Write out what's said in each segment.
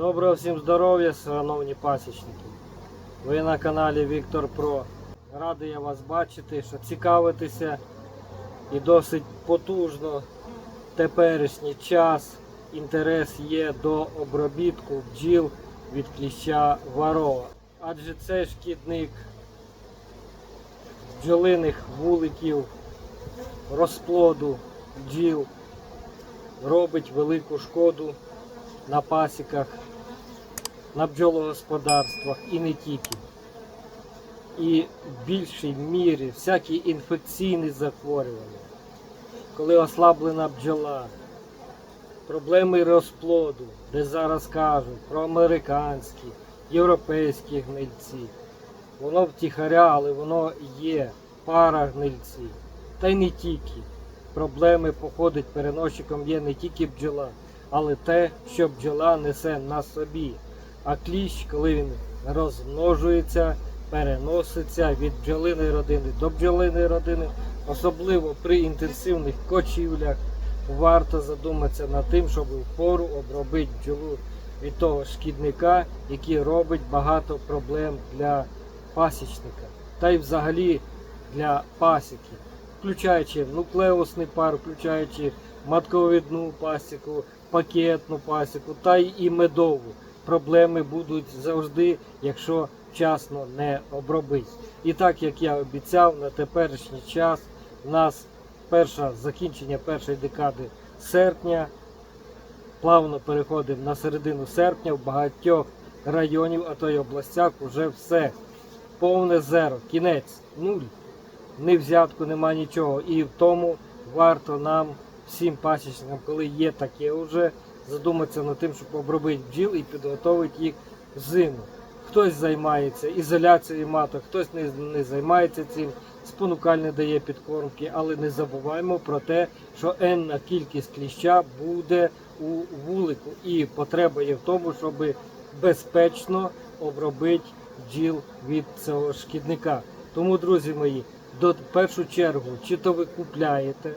Доброго всім здоров'я, шановні пасічники. Ви на каналі Віктор Про. Радий я вас бачити, що цікавитеся і досить потужно теперішній час інтерес є до обробітку бджіл від кліща варова. Адже це шкідник бджолиних вуликів, розплоду бджіл робить велику шкоду на пасіках, на бджологосподарствах і не тільки. І в більшій мірі всякі інфекційні захворювання, коли ослаблена бджола, проблеми розплоду, де зараз кажуть про американські, європейські гнильці. Воно втіхаря, але воно є пара гнильці. Та й не тільки. Проблеми походить переносчиком є не тільки бджола, але те, що бджола несе на собі. А кліщ, коли він розмножується, переноситься від бджолиної родини до бджолиної родини, особливо при інтенсивних кочівлях, варто задуматися над тим, щоб впору обробити бджолу від того шкідника, який робить багато проблем для пасічника, та й взагалі для пасіки, включаючи нуклеусний пар, включаючи матковидну пасіку, пакетну пасіку та й і медову. Проблеми будуть завжди, якщо вчасно не обробити. І так як я обіцяв, на теперішній час у нас перше закінчення першої декади серпня. Плавно переходимо на середину серпня в багатьох районів, а то й областях вже все. Повне зеро, кінець, нуль. Ні взятку, нема нічого. І в тому варто нам, всім пасічникам, коли є таке вже, задуматися над тим, щоб обробити бджіл і підготувати їх в зиму. Хтось займається ізоляцією маток, хтось не, не займається цим, спонукальне дає підкормки, але не забуваємо про те, що енна кількість кліща буде у вулику. І потреба є в тому, щоб безпечно обробити бджіл від цього шкідника. Тому, друзі мої, до першу чергу, чи то ви купляєте,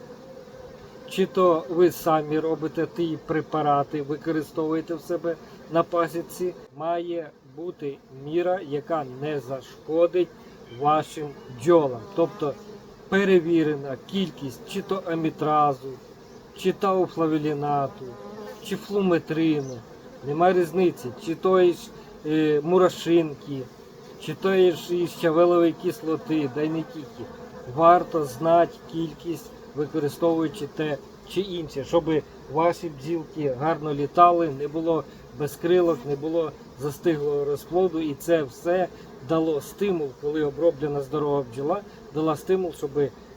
чи то ви самі робите ті препарати, використовуєте в себе на пасіці, має бути міра, яка не зашкодить вашим бджолам. Тобто перевірена кількість чи то амітразу, чи тауфлавілінату, чи флуметрину. Немає різниці, чи тої ж е, мурашинки, чи тої ж і щавелової кислоти, да й не тільки. Варто знати кількість, використовуючи те чи інше, щоб ваші бджілки гарно літали, не було безкрилок, не було застиглого розплоду, і це все дало стимул, коли оброблена здорова бджола, дала стимул, щоб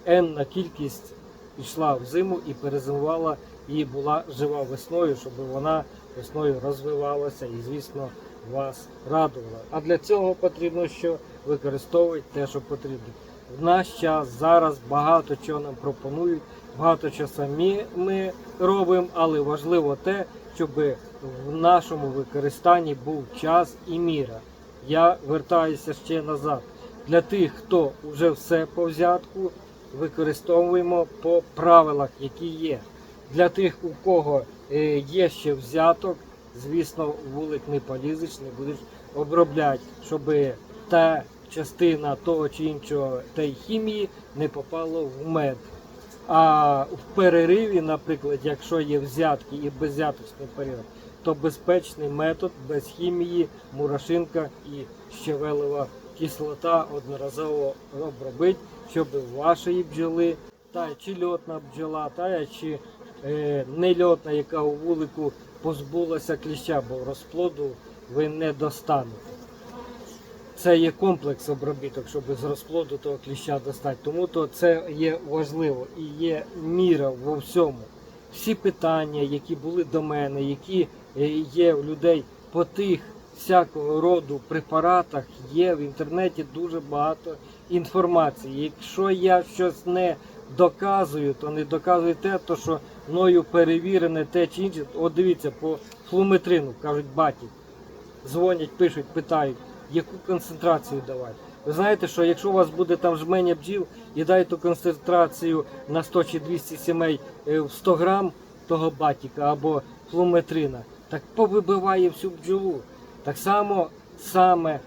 енна кількість йшла в зиму і перезимувала і була жива весною, щоб вона весною розвивалася і, звісно, вас радувала. А для цього потрібно що використовувати те, що потрібно. В наш час зараз багато чого нам пропонують, багато чого самі ми робимо, але важливо те, щоб в нашому використанні був час і міра. Я вертаюся ще назад. Для тих, хто вже все по взятку, використовуємо по правилах, які є. Для тих, у кого е, є ще взяток, звісно, вулик не полізеш, не будеш обробляти, щоб та частина того чи іншого тієї хімії не попало в мед. А в перериві, наприклад, якщо є взятки і беззяточний період, то безпечний метод без хімії, мурашинка і щавелева кислота одноразово обробити, щоб вашої бджоли, та чи льотна бджола, та чи е, нельотна, яка у вулику позбулася кліща, бо розплоду ви не достанете. Це є комплекс обробіток, щоб з розплоду того кліща достати. Тому то це є важливо і є міра во всьому. Всі питання, які були до мене, які е, є у людей по тих всякого роду препаратах, є в інтернеті дуже багато інформації. Якщо я щось не доказую, то не доказую те, то що мною перевірене те чи інше. От дивіться, по флуметрину кажуть баті дзвонять, пишуть, питають, яку концентрацію давати. Ви знаєте, що якщо у вас буде там жменя бджіл і дай ту концентрацію на 100 чи 200 сімей е, в 100 грам того батіка або флуметрина, так повибиває всю бджолу. Так само саме, е,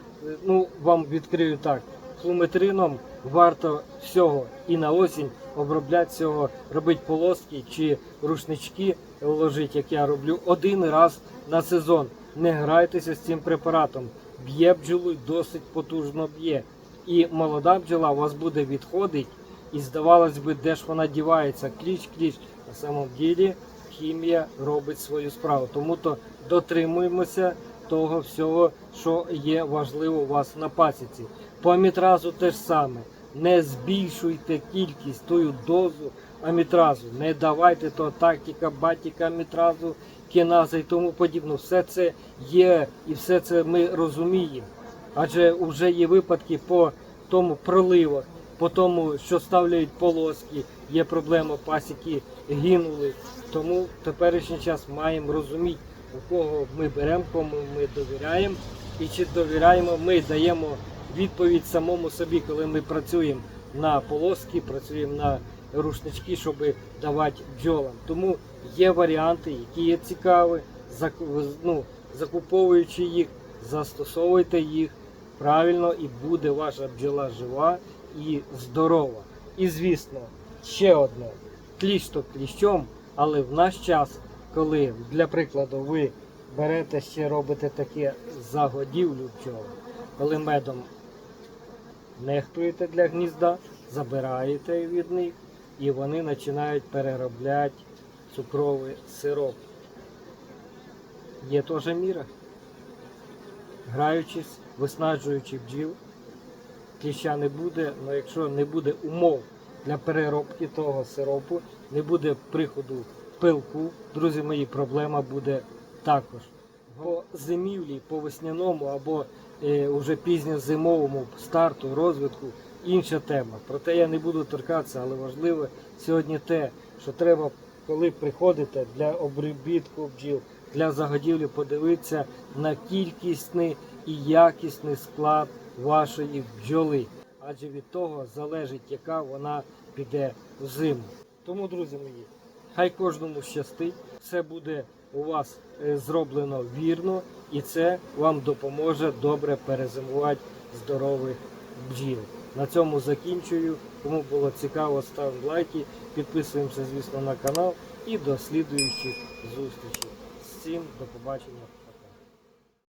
ну вам відкрию так, флуметрином варто всього і на осінь обробляти всього, робити полоски чи рушнички ложити, як я роблю, один раз на сезон. Не грайтеся з цим препаратом. Б'є бджолу досить потужно б'є. І молода бджола у вас буде відходити, і здавалось би, де ж вона дівається, кліч, кліч. На самом ділі хімія робить свою справу. Тому то дотримуємося того всього, що є важливо у вас на пасіці. По амітразу теж саме. Не збільшуйте кількість тою дозу амітразу. Не давайте то тактика, батіка амітразу, кіназа і тому подібне. Все це є і все це ми розуміємо. Адже вже є випадки по тому проливах, по тому, що ставляють полоски, є проблема, пасіки гинули. Тому в теперішній час маємо розуміти, у кого ми беремо, кому ми довіряємо, і чи довіряємо, ми даємо відповідь самому собі, коли ми працюємо на полоски, працюємо на рушнички, щоб давати бджолам. Тому є варіанти, які є цікаві, ну, закуповуючи їх, застосовуйте їх правильно і буде ваша бджола жива і здорова. І звісно, ще одне кліщ то кліщом, але в наш час, коли, для прикладу, ви берете ще робите таке загодівлю бджол, коли медом нехтуєте для гнізда, забираєте від них, і вони починають переробляти цукровий сироп. Є теж міра. Граючись, виснажуючи бджіл, кліща не буде, але якщо не буде умов для переробки того сиропу, не буде приходу пилку, друзі мої, проблема буде також. По зимівлі, по весняному або е, уже пізньозимовому старту, розвитку інша тема. Проте я не буду торкатися, але важливо сьогодні те, що треба, коли приходите для обробітку бджіл, для загодівлі, подивитися на кількісний і якісний склад вашої бджоли. Адже від того залежить, яка вона піде в зиму. Тому, друзі мої, хай кожному щастить, все буде у вас е, зроблено вірно, і це вам допоможе добре перезимувати здорових бджіл. На цьому закінчую. Кому було цікаво, ставимо лайки, підписуємося, звісно, на канал і до слідуючих зустрічей. Всім до побачення.